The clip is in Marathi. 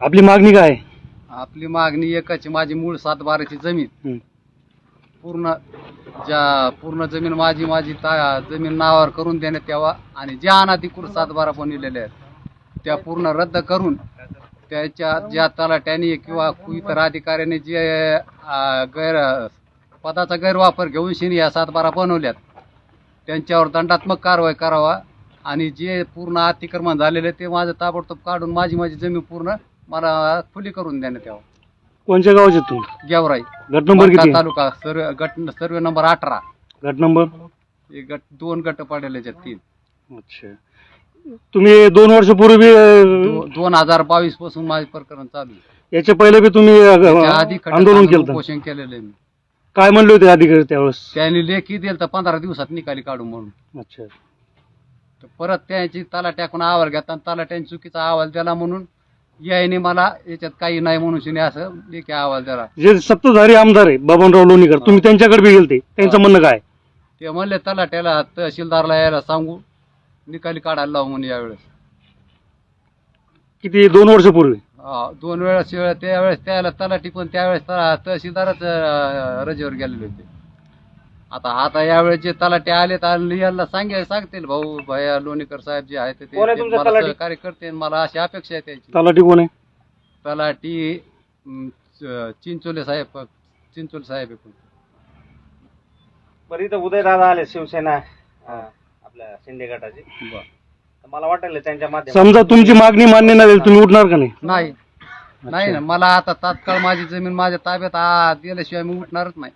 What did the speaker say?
आपली मागणी काय आहे? आपली मागणी एकाची माझी मूळ सात बाराची जमीन. पूर्ण ज्या पूर्ण जमीन माझी माझी ता जमीन नावावर करून देण्यात यावा आणि ज्या अनाधिकृत सात बारा बनविलेल्या आहेत त्या पूर्ण रद्द करून त्याच्या ज्या तलाट्याने किंवा इतर अधिकाऱ्याने जे अं, गैर पदाचा गैरवापर घेऊन शिनी या सात बारा बनवल्यात त्यांच्यावर दंडात्मक कारवाई करावा आणि जे पूर्ण अतिक्रमण झालेले ते माझं ताबडतोब काढून माझी माझी जमीन पूर्ण मला खुली करून देण्यात यावं कोणत्या गावाचे तुम्ही? गेवराई. गट नंबर किती? तालुका सर्व गट सर्वे नंबर अठरा. गट नंबर? हे गट दोन गट पडलेले आहेत तीन. अच्छा. तुम्ही दोन वर्षापूर्वी अं, दो- दोन हजार बावीसपासून माझे प्रकरण चालू आहे. याच्या पहिले बी तुम्ही आधी आंदोलन आंदोलन केलं पोषण केलेलं आहे मी. काय म्हणले होते अधिकारी त्यावेळेस? त्यांनी लेखी दिलं तर पंधरा दिवसात निकाली काढू म्हणून. अच्छा. तर परत त्यांची तलाट्याकडून अहवाल घेतात आणि तलाट्याने चुकीचा अहवाल दिला म्हणून यायने मला याच्यात काही नाही म्हणून शिने असं लेखी अहवाल दिला. जे सत्ताधारी आमदार आहे बबनराव लोणीकर तुम्ही त्यांच्याकडे बी गेलते. त्यांचं. म्हणणं काय? ते म्हणले तलाट्याला तहसीलदारला यायला सांगू निकाली काढायला लावू म्हणून यावेळेस. किती दोन वर्षापूर्वी हा, दोन वेळेस वेळ त्यावेळेस त्याला तलाठी पण त्यावेळेस तला- तहसीलदारच अं, रजेवर गेलेले होते. आता आता यावेळेस जे तलाटे आले तर यांना सांगे सांगतील भाऊ भैया लोणीकर साहेब जे आहेत कोण आहे ते तुमचा मला तलाठी? सहकार्य करते मला अशी अपेक्षा आहे त्याची. तलाठी कोण आहे? तलाठी अं, च- चिंचोले साहेब चिंचोले साहेब आहे कोण. बरं इथं उदयदादा आले शिवसेना अं, आपल्या शिंदे गटाचे. बरं. तर मला वाटेल त्यांच्या माध्यमातून समजा तुमची मागणी मान्य नाही झाली, तुम्ही उठणार का नाही? नाही. नाही ना मला आता तात्काळ माझी जमीन माझ्या ताब्यात आ- दिल्याशिवाय मी उठणारच नाही.